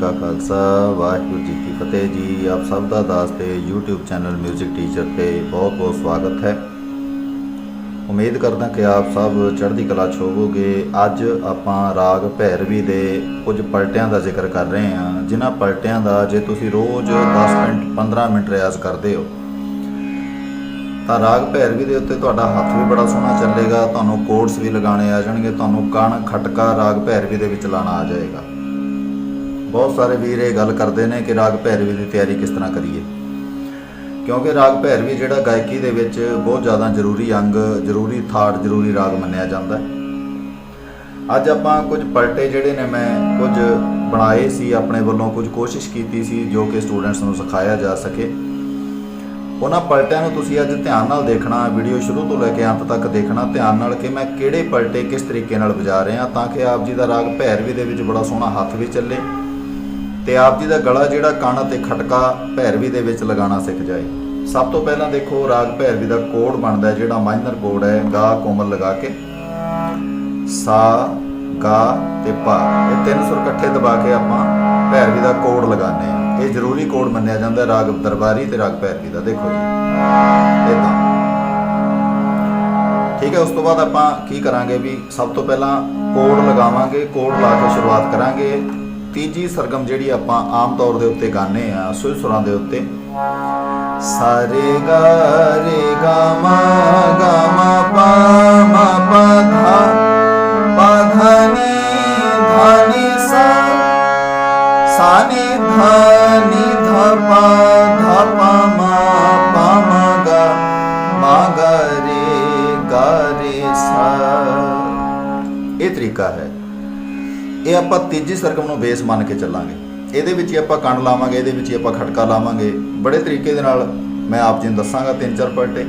ਕਾ ਖਾਲਸਾ, ਵਾਹਿਗੁਰੂ ਜੀ ਕੀ ਫਤਿਹ ਜੀ। ਆਪ ਸਭ ਦਾ ਦਾਸ ਤੇ YouTube ਚੈਨਲ 뮤직 ਟੀਚਰ ਤੇ ਬਹੁਤ ਬਹੁਤ ਸਵਾਗਤ ਹੈ। ਉਮੀਦ ਕਰਦਾ ਕਿ ਆਪ ਸਭ ਚੜ੍ਹਦੀ ਕਲਾ ਛੋਵੋਗੇ ਅੱਜ ਆਪਾਂ ਰਾਗ ਭੈਰਵੀ ਦੇ ਕੁਝ ਪਲਟਿਆਂ ਦਾ ਜ਼ਿਕਰ ਕਰ ਰਹੇ ਹਾਂ। ਜਿਨ੍ਹਾਂ ਪਲਟਿਆਂ ਦਾ ਜੇ ਤੁਸੀਂ ਰੋਜ਼ 10 ਮਿੰਟ 15 ਮਿੰਟ ਰਿਆਜ਼ ਕਰਦੇ ਹੋ, ਤਾਂ ਰਾਗ ਭੈਰਵੀ ਦੇ ਉੱਤੇ ਤੁਹਾਡਾ ਹੱਥ ਵੀ ਬੜਾ ਸੋਹਣਾ ਚੱਲੇਗਾ। ਤੁਹਾਨੂੰ ਕੋਡਸ ਵੀ ਲਗਾਣੇ ਆ ਜਾਣਗੇ। ਤੁਹਾਨੂੰ ਕਣ ਖਟਕਾ ਰਾਗ ਭੈਰਵੀ ਦੇ ਵਿੱਚ ਲਾਣਾ ਆ ਜਾਏਗਾ। ਬਹੁਤ ਸਾਰੇ ਵੀਰ ਇਹ ਗੱਲ ਕਰਦੇ ਨੇ ਕਿ ਰਾਗ ਭੈਰਵੀ ਦੀ ਤਿਆਰੀ ਕਿਸ ਤਰ੍ਹਾਂ ਕਰੀਏ। ਕਿਉਂਕਿ ਰਾਗ ਭੈਰਵੀ ਜਿਹੜਾ ਗਾਇਕੀ ਦੇ ਵਿੱਚ ਬਹੁਤ ਜ਼ਿਆਦਾ ਜ਼ਰੂਰੀ ਅੰਗ, ਜ਼ਰੂਰੀ ਥਾਟ ਜ਼ਰੂਰੀ ਰਾਗ ਮੰਨਿਆ ਜਾਂਦਾ ਹੈ। ਅੱਜ ਆਪਾਂ ਕੁਝ ਪਲਟੇ ਜਿਹੜੇ ਨੇ ਮੈਂ ਕੁਝ ਬਣਾਏ ਸੀ, ਆਪਣੇ ਵੱਲੋਂ ਕੁਝ ਕੋਸ਼ਿਸ਼ ਕੀਤੀ ਸੀ ਜੋ ਕਿ ਸਟੂਡੈਂਟਸ ਨੂੰ ਸਿਖਾਇਆ ਜਾ ਸਕੇ। ਉਹਨਾਂ ਪਲਟਿਆਂ ਨੂੰ ਤੁਸੀਂ ਅੱਜ ਧਿਆਨ ਨਾਲ ਦੇਖਣਾ, ਵੀਡੀਓ ਸ਼ੁਰੂ ਤੋਂ ਲੈ ਕੇ ਅੰਤ ਤੱਕ ਦੇਖਣਾ, ਧਿਆਨ ਨਾਲ ਕਿ ਮੈਂ ਕਿਹੜੇ ਪਲਟੇ ਕਿਸ ਤਰੀਕੇ ਨਾਲ ਵਜਾ ਰਿਹਾ ਤਾਂ ਕਿ ਆਪ ਜੀ ਦਾ ਰਾਗ ਭੈਰਵੀ ਦੇ ਵਿੱਚ ਬੜਾ ਸੋਹਣਾ ਹੱਥ ਵੀ ਚੱਲੇ। ਤੇ ਆਪ ਜੀ ਦਾ ਗਲਾ ਜਿਹੜਾ ਕਣ ਅਤੇ ਖਟਕਾ ਭੈਰਵੀ ਦੇ ਵਿੱਚ ਲਗਾਉਣਾ ਸਿੱਖ ਜਾਏ। ਸਭ ਤੋਂ ਪਹਿਲਾਂ ਦੇਖੋ, ਰਾਗ ਭੈਰਵੀ ਦਾ ਕੋਡ ਬਣਦਾ ਜਿਹੜਾ ਮਾਈਨਰ ਕੋਡ ਹੈ, ਗਾ, ਕੋਮਲ ਲਗਾ ਕੇ। ਸਾ, ਗਾ ਤੇ ਪਾ। ਇਹ ਤਿੰਨ ਸੁਰ ਇਕੱਠੇ ਦਬਾ ਕੇ ਆਪਾਂ ਭੈਰਵੀ ਦਾ ਕੋਡ ਲਗਾਉਂਦੇ ਆ ਇਹ ਜ਼ਰੂਰੀ ਕੋਡ ਮੰਨਿਆ ਜਾਂਦਾ ਰਾਗ ਦਰਬਾਰੀ ਤੇ ਰਾਗ ਭੈਰਵੀ ਦਾ। ਦੇਖੋ ਜੀ। ਇਦਾਂ ਠੀਕ ਹੈ, ਉਸ ਤੋਂ ਬਾਅਦ ਆਪਾਂ ਕੀ ਕਰਾਂਗੇ ਵੀ ਸਭ ਤੋਂ ਪਹਿਲਾਂ ਕੋਡ ਲਗਾਵਾਂਗੇ, ਕੋਡ ਲਾ ਕੇ ਸ਼ੁਰੂਆਤ ਕਰਾਂਗੇ। ਤੀਜੀ ਸਰਗਮ ਜਿਹੜੀ ਆਪਾਂ ਆਮ ਤੌਰ ਦੇ ਉੱਤੇ ਗਾਣੇ ਆ ਸੁਰ ਸੁਰਾਂ ਦੇ ਉੱਤੇ। ਸਾਰੇ ਗਾ, ਰੇ ਗਾ, ਮਾ ਗਾ, ਮਾ, ਪਾ ਮਾ, ਪਾ, ਧਾ। ਪਾ, ਧਾ, ਨੀ ਧਾ, ਨੀ, ਸਾ। ਸਾ, ਨੀ, ਧਾ ਨੀ, ਧਾ, ਪਾ ਧਾ, ਪਾ, ਮਾ ਪਾ, ਮਾ, ਗਾ। ਮਾ, ਗਾ, ਰੇ ਗਾ, ਰੇ, ਸਾ। ਇਹ ਤਰੀਕਾ ਹੈ। ਇਹ ਆਪਾਂ ਤੀਜੀ ਸਰਗਮ ਨੂੰ ਬੇਸ ਮੰਨ ਕੇ ਚੱਲਾਂਗੇ। ਇਹਦੇ ਵਿੱਚ ਹੀ ਆਪਾਂ ਕੰਨ ਲਾਵਾਂਗੇ, ਇਹਦੇ ਵਿੱਚ ਹੀ ਆਪਾਂ ਖਟਕਾ ਲਾਵਾਂਗੇ। ਬੜੇ ਤਰੀਕੇ ਦੇ ਨਾਲ ਮੈਂ ਆਪ ਜੀ ਨੂੰ ਦੱਸਾਂਗਾ ਤਿੰਨ ਚਾਰ ਪਲਟੇ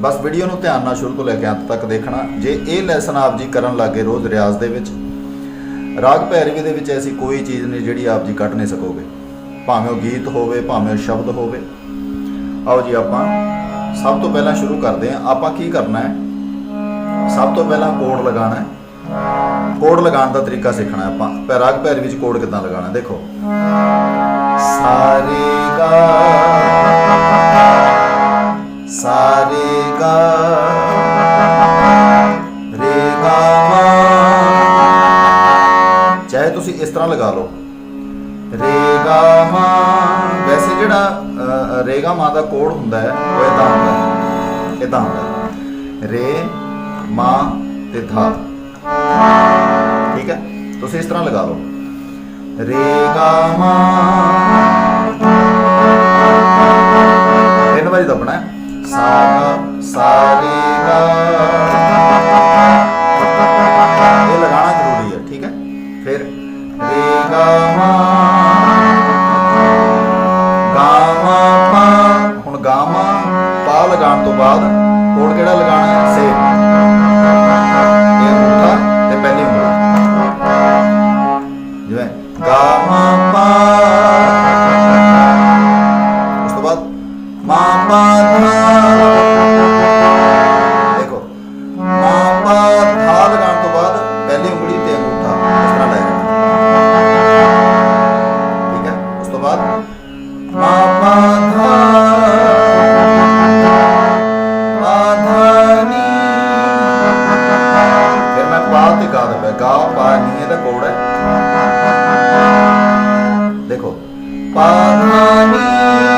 ਬਸ ਵੀਡੀਓ ਨੂੰ ਧਿਆਨ ਨਾਲ ਸ਼ੁਰੂ ਤੋਂ ਲੈ ਕੇ ਅੰਤ ਤੱਕ ਦੇਖਣਾ। ਜੇ ਇਹ ਲੈਸਨ ਆਪ ਜੀ ਕਰਨ ਲੱਗੇ ਰੋਜ਼ ਰਿਆਜ਼ ਦੇ ਵਿੱਚ, ਰਾਗ ਭੈਰਵੀ ਦੇ ਵਿੱਚ ਐਸੀ ਕੋਈ ਚੀਜ਼ ਨਹੀਂ ਜਿਹੜੀ ਆਪ ਜੀ ਕੱਢ ਨਹੀਂ ਸਕੋਗੇ। ਭਾਵੇਂ ਉਹ ਗੀਤ ਹੋਵੇ, ਭਾਵੇਂ ਉਹ ਸ਼ਬਦ ਹੋਵੇ। ਆਓ ਜੀ ਆਪਾਂ ਸਭ ਤੋਂ ਪਹਿਲਾਂ ਸ਼ੁਰੂ ਕਰਦੇ ਹਾਂ। ਆਪਾਂ ਕੀ ਕਰਨਾ ਹੈ? ਸਭ ਤੋਂ ਪਹਿਲਾਂ ਕੋਡ ਲਗਾਉਣਾ ਹੈ। ਕੋਡ ਲਗਾਉਣ ਦਾ ਤਰੀਕਾ ਸਿੱਖਣਾ ਆਪਾਂ। ਪੈਰਾਗ ਪੈਰ ਵਿੱਚ ਕੋਡ ਕਿਦਾਂ ਲਗਾਉਣਾ ਦੇਖੋ। ਸਾਰੇ ਗਾ ਸਾਰੇ ਗਾ, ਰੇ ਗਾ ਮਾ ਚਾਹੇ ਤੁਸੀਂ ਇਸ ਤਰ੍ਹਾਂ ਲਗਾ ਲਓ। ਰੇ ਗਾ ਮਾ ਵੈਸੇ ਜਿਹੜਾ ਰੇਗਾ ਰੇ ਮਾ ਦਾ ਕੋਡ ਹੁੰਦਾ ਹੈ, ਉਹ ਇਦਾਂ ਹੁੰਦਾ ਹੈ। ਇਦਾਂ ਹੁੰਦਾ ਰੇ, ਮਾ ਤੇ ਧਾ। ਠੀਕ ਹੈ? ਤੁਸੀਂ ਇਸ ਤਰ੍ਹਾਂ ਲਗਾ ਲਓ। ਰੇ ਗਾ ਮਾ ਤਿੰਨ ਵਾਰੀ ਦੱਬਣਾ ਹੈ। ਸਾ ਗਾ ਸਾ ਰੇ ਗਾ ਇਹ ਲਗਾਉਣਾ ਜ਼ਰੂਰੀ ਹੈ, ਠੀਕ ਹੈ? ਫਿਰ ਰੇ ਗਾ ਮਾ ਗਾ ਮਾ ਪਾ। ਹੁਣ ਗਾ ਮਾ ਪਾ ਲਗਾਉਣ ਤੋਂ ਬਾਅਦ ਜਿਵੇਂ ਗਾ ਪਾ ਨੀ ਇਹਦਾ ਕੋਡ ਹੈ। ਦੇਖੋ ਪਾ ਧਾ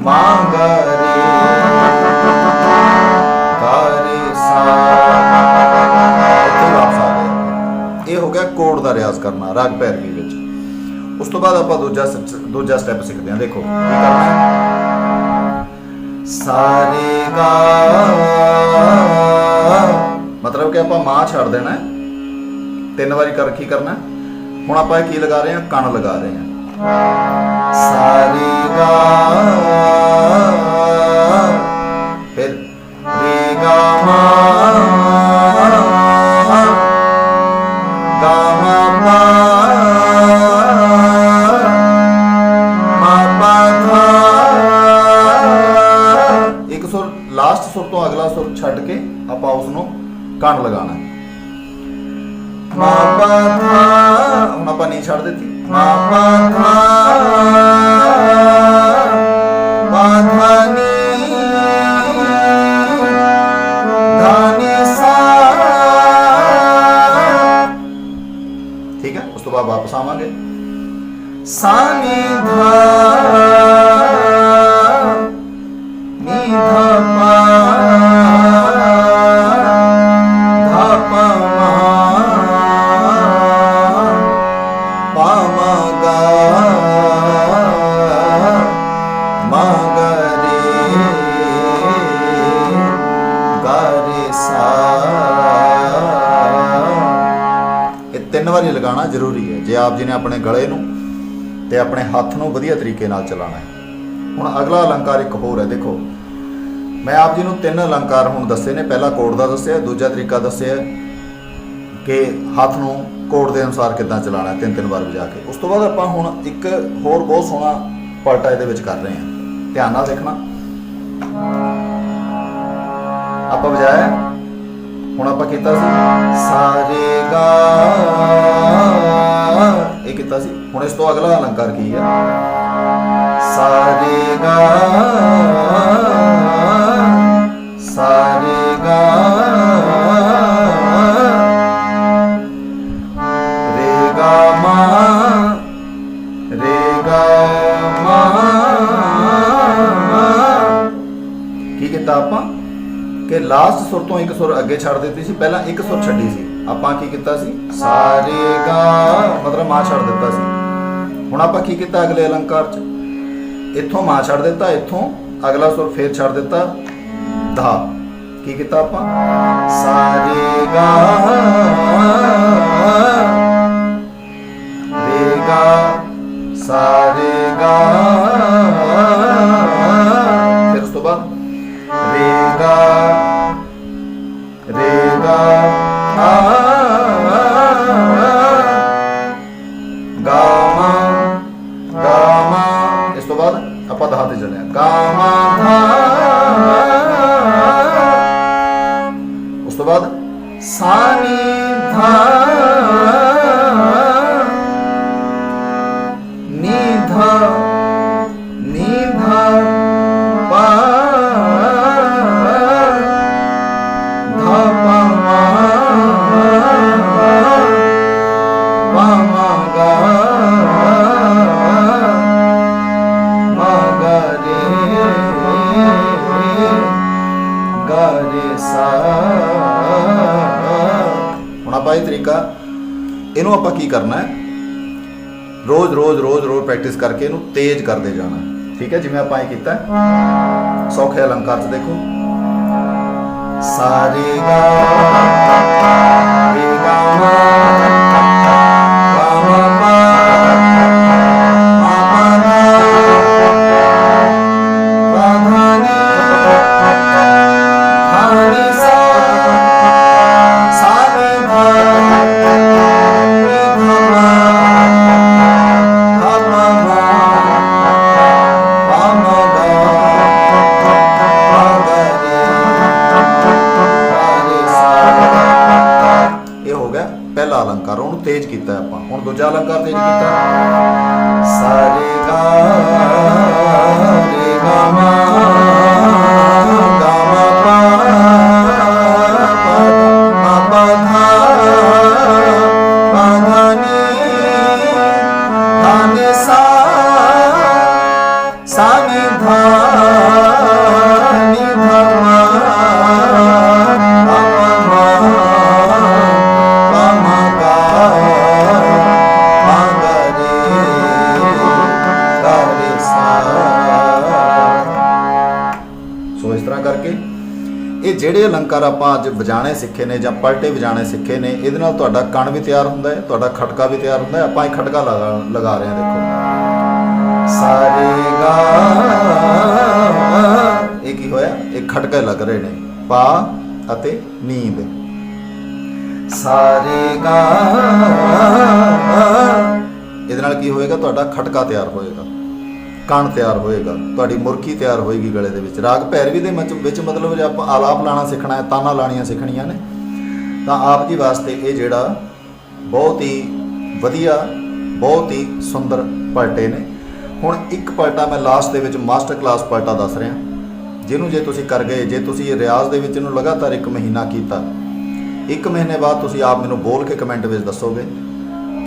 ਮਾਂ ਰੇ ਗਾ ਸਾ ਵਾਪਸ ਆ ਗਏ ਇਹ ਹੋ ਗਿਆ ਕੋਡ ਦਾ ਰਿਆਜ਼ ਕਰਨਾ ਰਾਗ ਪੈਰਵੀ ਵਿੱਚ ਉਸ ਤੋਂ ਬਾਅਦ ਆਪਾਂ ਦੂਜਾ ਦੂਜਾ ਸਟੈਪ ਸਿੱਖਦੇ ਹਾਂ ਦੇਖੋ ਕੀ ਕਰਨਾ ਹੈ ਸਾਰੇ ਗਾ ਮਤਲਬ ਕਿ ਆਪਾਂ ਮਾਂ ਛੱਡ ਦੇਣਾ ਹੈ ਤਿੰਨ ਵਾਰੀ ਕਰ ਕੀ ਕਰਨਾ ਹੁਣ ਆਪਾਂ ਇਹ ਕੀ ਲਗਾ ਰਹੇ ਹਾਂ ਕਣ ਲਗਾ ਰਹੇ ਹਾਂ ਸਾਰੇ ਗਾ ਫਿਰ ਰੇ ਗਾ ਮਾ ਗਾ ਮਾ ਪਾ ਇੱਕ ਸੁਰ ਲਾਸਟ ਸੁਰ ਤੋਂ ਅਗਲਾ ਸੁਰ ਛੱਡ ਕੇ ਆਪਾਂ ਉਸ ਨੂੰ ਕਣ ਲਗਾਉਣਾ ਹੈ। ਮਾ ਪਾ ਧਾ ਜ਼ਰੂਰੀ ਹੈ। ਜੇ ਆਪ ਜੀ ਨੇ ਆਪਣੇ ਗਲੇ ਨੂੰ ਤੇ ਆਪਣੇ ਹੱਥ ਨੂੰ ਵਧੀਆ ਤਰੀਕੇ ਨਾਲ ਚਲਾਉਣਾ ਹੈ। ਹੁਣ ਅਗਲਾ ਅਲੰਕਾਰ ਇੱਕ ਹੋਰ ਹੈ। ਦੇਖੋ, ਮੈਂ ਆਪ ਜੀ ਨੂੰ ਤਿੰਨ ਅਲੰਕਾਰ ਹੁਣ ਦੱਸੇ ਨੇ। ਪਹਿਲਾ ਕੋਡ ਦਾ ਦੱਸਿਆ, ਦੂਜਾ ਤਰੀਕਾ ਦੱਸਿਆ ਕਿ ਹੱਥ ਨੂੰ ਕੋਡ ਦੇ ਅਨੁਸਾਰ ਕਿੱਦਾਂ ਚਲਾਉਣਾ ਤਿੰਨ ਤਿੰਨ ਵਾਰ ਵਜਾ ਕੇ। ਉਸ ਤੋਂ ਬਾਅਦ ਆਪਾਂ ਹੁਣ ਇੱਕ ਹੋਰ ਬਹੁਤ ਸੋਹਣਾ ਪਲਟਾ ਇਹਦੇ ਵਿੱਚ ਕਰ ਰਹੇ ਹਾਂ। ਧਿਆਨ ਨਾਲ ਦੇਖਣਾ। ਆਪਾਂ ਵਜਾਇਆ ਹੁਣ ਆਪਾਂ ਕੀਤਾ ਸੀ ਸਾਰੇ ਗਾ ਇਹ ਕੀਤਾ ਸੀ। ਹੁਣ ਇਸ ਤੋਂ ਅਗਲਾ ਅਲੰਕਾਰ ਕੀ ਹੈ? ਸਾਰੇ ਗਾ ਸਾਰੇ ਲਾਸਟ ਸੁਰ ਤੋਂ ਇੱਕ ਸੁਰ ਅੱਗੇ ਛੱਡ ਦਿੱਤੀ ਸੀ, ਪਹਿਲਾਂ ਇੱਕ ਸੁਰ ਛੱਡੀ ਸੀ। ਆਪਾਂ ਕੀ ਕੀਤਾ ਸੀ? ਸਾਰੇ ਗਾ, ਮਤਲਬ ਮਾਂ ਛੱਡ ਦਿੱਤਾ ਸੀ। ਹੁਣ ਆਪਾਂ ਕੀ ਕੀਤਾ ਅਗਲੇ ਅਲੰਕਾਰ 'ਚ? ਇੱਥੋਂ ਮਾਂ ਛੱਡ ਦਿੱਤਾ, ਇੱਥੋਂ ਅਗਲਾ ਸੁਰ ਫੇਰ ਛੱਡ ਦਿੱਤਾ। ਧਾ। ਕੀ ਕੀਤਾ ਆਪਾਂ? ਸਾਰੇ ਗਾ ਰੇ ਗਾ, ਸਾਰੇ ਗਾ। ਤੇ ਉਸ ਤੋਂ ਬਾਅਦ ਸਾਨੀ ਧਾ ਤਰੀਕਾ, ਇਹਨੂੰ ਆਪਾਂ ਕੀ ਕਰਨਾ ਹੈ? ਰੋਜ਼ ਰੋਜ਼ ਰੋਜ਼ ਰੋਜ਼ ਪ੍ਰੈਕਟਿਸ ਕਰਕੇ ਇਹਨੂੰ ਤੇਜ਼ ਕਰਦੇ ਜਾਣਾ ਠੀਕ ਹੈ, ਜਿਵੇਂ ਆਪਾਂ ਇਹ ਕੀਤਾ ਸੌਖੇ ਅਲੰਕਾਰ ਚ ਦੇਖੋ। ਸਾਰੇ ਗਾ ਰੇ ਗਾ ਮਾ ਮਾ ਮਾ ਤੇਜ਼ ਕੀਤਾ ਆਪਾਂ। ਹੁਣ ਦੂਜਾ ਅਲੰਕਾਰ ਤੇਜ਼ ਕੀਤਾ। ਜਿਹੜੇ ਅਲੰਕਾਰ ਆਪਾਂ ਅੱਜ ਵਜਾਣੇ ਸਿੱਖੇ ਨੇ ਜਾਂ ਪਲਟੇ ਵਜਾਣੇ ਸਿੱਖੇ ਨੇ, ਇਹਦੇ ਨਾਲ ਤੁਹਾਡਾ ਕਣ ਵੀ ਤਿਆਰ ਹੁੰਦਾ ਹੈ, ਤੁਹਾਡਾ ਖਟਕਾ ਵੀ ਤਿਆਰ ਹੁੰਦਾ ਹੈ। ਆਪਾਂ ਇਹ ਖਟਕਾ ਲਗਾ ਲਗਾ ਰਹੇ ਹਾਂ, ਦੇਖੋ। ਸਾਰੇ ਗਾ, ਇਹ ਕੀ ਹੋਇਆ? ਇਹ ਖਟਕੇ ਲੱਗ ਰਹੇ ਨੇ, ਪਾ ਅਤੇ ਨੀਂਦ। ਸਾਰੇ ਗਾ, ਇਹਦੇ ਨਾਲ ਕੀ ਹੋਏਗਾ? ਤੁਹਾਡਾ ਖਟਕਾ ਤਿਆਰ ਹੋਏਗਾ। ਕਣ ਤਿਆਰ ਹੋਏਗਾ, ਤੁਹਾਡੀ ਮੁਰਕੀ ਤਿਆਰ ਹੋਏਗੀ ਗਲੇ ਦੇ ਵਿੱਚ। ਰਾਗ ਭੈਰਵੀ ਦੇ ਵਿੱਚ ਵਿੱਚ ਮਤਲਬ ਜੇ ਆਪਾਂ ਆਲਾਪ ਲਾਣਾ ਸਿੱਖਣਾ ਹੈ, ਤਾਨਾ ਲਾਣੀਆਂ ਸਿੱਖਣੀਆਂ ਨੇ, ਤਾਂ ਆਪ ਜੀ ਵਾਸਤੇ ਇਹ ਜਿਹੜਾ ਬਹੁਤ ਹੀ ਵਧੀਆ, ਬਹੁਤ ਹੀ ਸੁੰਦਰ ਪਲਟੇ ਨੇ। ਹੁਣ ਇੱਕ ਪਲਟਾ ਮੈਂ ਲਾਸਟ ਦੇ ਵਿੱਚ ਮਾਸਟਰ ਕਲਾਸ ਪਲਟਾ ਦੱਸ ਰਿਹਾ। ਜਿਹਨੂੰ ਜੇ ਤੁਸੀਂ ਕਰ ਗਏ, ਜੇ ਤੁਸੀਂ ਇਹ ਰਿਆਜ਼ ਦੇ ਵਿੱਚ ਇਹਨੂੰ ਲਗਾਤਾਰ ਇੱਕ ਮਹੀਨਾ ਕੀਤਾ, ਇੱਕ ਮਹੀਨੇ ਬਾਅਦ ਤੁਸੀਂ ਆਪ ਮੈਨੂੰ ਬੋਲ ਕੇ ਕਮੈਂਟ ਵਿੱਚ ਦੱਸੋਗੇ।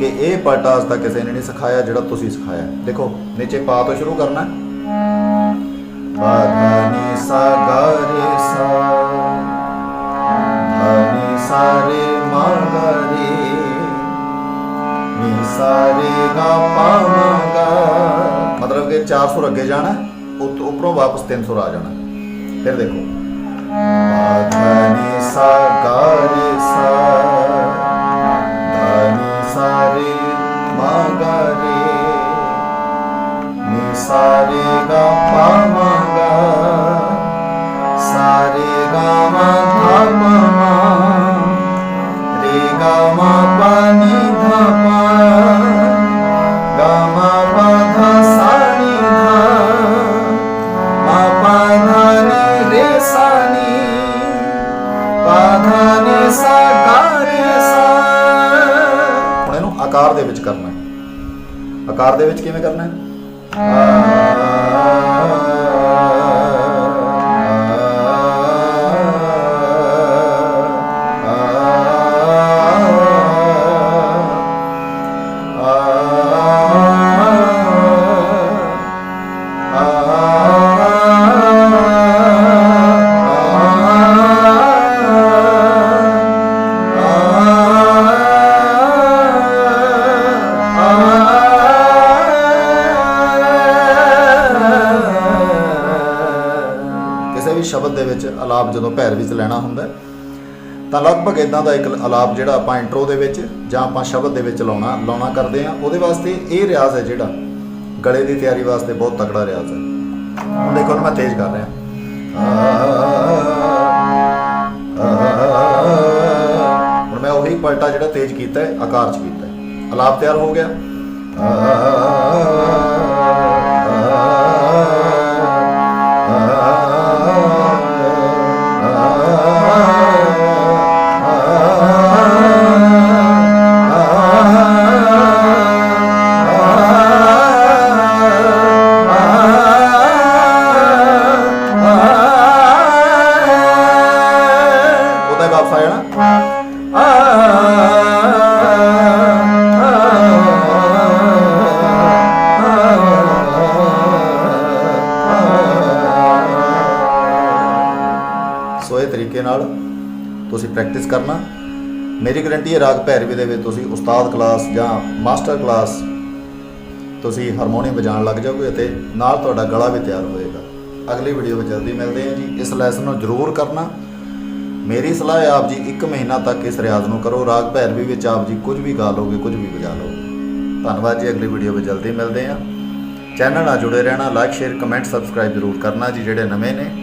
ਕਿ ਇਹ ਪਲਟਾ ਅੱਜ ਤੱਕ ਕਿਸੇ ਨੇ ਨਹੀਂ ਸਿਖਾਇਆ ਜਿਹੜਾ ਤੁਸੀਂ ਸਿਖਾਇਆ। ਦੇਖੋ, ਨੀਚੇ ਪਾ ਤੋਂ ਸ਼ੁਰੂ ਕਰਨਾ। ਹੈ ਪਾ ਨੀ ਸਾ ਗਾ ਰੇ ਸਾ ਧਾ ਸਾ ਰੇ ਮਾ ਗਾ ਰੇ ਨੀ ਸਾ ਰੇ ਗਾ ਪਾ ਮਾ ਗਾ ਮਤਲਬ ਕਿ 4 ਅੱਗੇ ਜਾਣਾ ਉੱਪਰੋਂ ਵਾਪਸ 3 ਆ ਜਾਣਾ। ਫਿਰ ਦੇਖੋ। ਪਾ ਨੀ ਸਾ ਗਾ ਰੇ ਸਾ ਗਾ ਸਾ ਹੁਣ ਇਹਨੂੰ ਆਕਾਰ ਦੇ ਵਿੱਚ ਕਰਨਾ ਹੈ। ਆਕਾਰ ਦੇ ਵਿੱਚ ਕਿਵੇਂ ਕਰਨਾ ਹੈ। ਜਦੋਂ ਭੈਰ ਵਿੱਚ ਲੈਣਾ ਹੁੰਦਾ ਤਾਂ ਲਗਭਗ ਇਦਾਂ ਦਾ ਇੱਕ ਆਲਾਪ ਜਿਹੜਾ ਆਪਾਂ ਇੰਟਰੋ ਦੇ ਵਿੱਚ ਜਾਂ ਆਪਾਂ ਸ਼ਬਦ ਦੇ ਵਿੱਚ ਲਾਉਣਾ ਲਾਉਣਾ ਕਰਦੇ ਆ ਉਹਦੇ ਵਾਸਤੇ ਇਹ ਰਿਆਜ਼ ਹੈ ਜਿਹੜਾ ਗਲੇ ਦੀ ਤਿਆਰੀ ਵਾਸਤੇ ਬਹੁਤ ਤਕੜਾ ਰਿਆਜ਼ ਹੈ। ਹੁਣ ਦੇਖੋ ਮੈਂ ਤੇਜ਼ ਕਰ ਰਿਹਾ। ਹੁਣ ਮੈਂ ਉਹੀ ਪਲਟਾ ਜਿਹੜਾ ਤੇਜ਼ ਕੀਤਾ ਹੈ, ਆਕਾਰ ਚ ਕੀਤਾ ਹੈ। ਆਲਾਪ ਤਿਆਰ ਹੋ ਗਿਆ। ਤਰੀਕੇ ਨਾਲ ਤੁਸੀਂ ਪ੍ਰੈਕਟਿਸ ਕਰਨਾ। ਮੇਰੀ ਗਰੰਟੀ ਹੈ, ਰਾਗ ਭੈਰਵੀ ਦੇ ਵਿੱਚ ਤੁਸੀਂ ਉਸਤਾਦ ਕਲਾਸ ਜਾਂ ਮਾਸਟਰ ਕਲਾਸ ਤੁਸੀਂ ਹਾਰਮੋਨੀਅਮ ਵਜਾਉਣ ਲੱਗ ਜਾਓਗੇ ਅਤੇ ਨਾਲ ਤੁਹਾਡਾ ਗਲਾ ਵੀ ਤਿਆਰ ਹੋਏਗਾ। ਅਗਲੀ ਵੀਡੀਓ ਵਿੱਚ ਜਲਦੀ ਮਿਲਦੇ ਹਾਂ ਜੀ। ਇਸ ਲੈਸਨ ਨੂੰ ਜ਼ਰੂਰ ਕਰਨਾ। ਮੇਰੀ ਸਲਾਹ ਹੈ, ਆਪ ਜੀ 1 ਮਹੀਨਾ ਤੱਕ ਇਸ ਰਿਆਜ਼ ਨੂੰ ਕਰੋ। ਰਾਗ ਭੈਰਵੀ ਵਿੱਚ ਆਪ ਜੀ ਕੁਝ ਵੀ ਗਾ ਲੋਗੇ ਕੁਝ ਵੀ ਵਜਾ ਲੋਗੇ ਧੰਨਵਾਦ ਜੀ। ਅਗਲੀ ਵੀਡੀਓ ਵਿੱਚ ਜਲਦੀ ਮਿਲਦੇ ਹਾਂ। ਚੈਨਲ ਨਾਲ ਜੁੜੇ ਰਹਿਣਾ ਲਾਈਕ ਸ਼ੇਅਰ ਕਮੈਂਟ ਸਬਸਕ੍ਰਾਈਬ ਜ਼ਰੂਰ ਕਰਨਾ ਜੀ, ਜਿਹੜੇ ਨਵੇਂ ਨੇ।